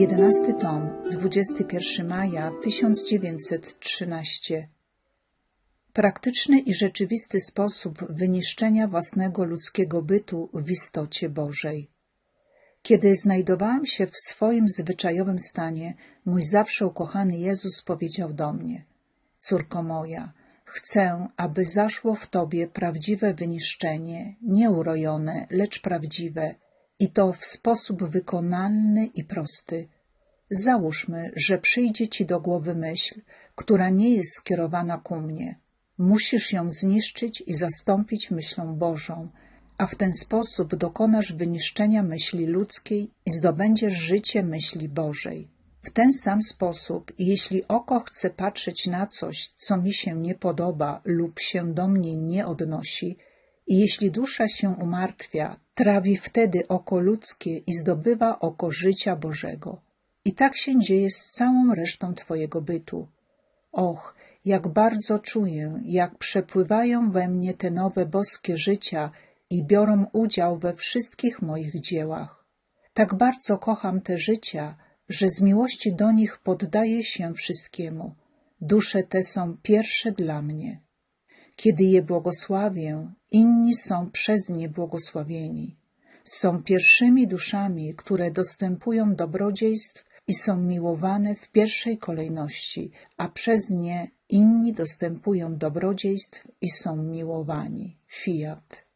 11 tom, 21 maja 1913 Praktyczny i rzeczywisty sposób wyniszczenia własnego ludzkiego bytu w istocie Bożej. Kiedy znajdowałam się w swoim zwyczajowym stanie, mój zawsze ukochany Jezus powiedział do mnie: Córko moja, chcę, aby zaszło w tobie prawdziwe wyniszczenie, nie urojone, lecz prawdziwe, i to w sposób wykonalny i prosty. Załóżmy, że przyjdzie ci do głowy myśl, która nie jest skierowana ku mnie. Musisz ją zniszczyć i zastąpić myślą Bożą, a w ten sposób dokonasz wyniszczenia myśli ludzkiej i zdobędziesz życie myśli Bożej. W ten sam sposób, jeśli oko chce patrzeć na coś, co mi się nie podoba lub się do mnie nie odnosi, i jeśli dusza się umartwia, trawi wtedy oko ludzkie i zdobywa oko życia Bożego. I tak się dzieje z całą resztą Twojego bytu. Och, jak bardzo czuję, jak przepływają we mnie te nowe boskie życia i biorą udział we wszystkich moich dziełach. Tak bardzo kocham te życia, że z miłości do nich poddaję się wszystkiemu. Dusze te są pierwsze dla mnie. Kiedy je błogosławię, inni są przez nie błogosławieni. Są pierwszymi duszami, które dostępują dobrodziejstw i są miłowane w pierwszej kolejności, a przez nie inni dostępują dobrodziejstw i są miłowani. Fiat.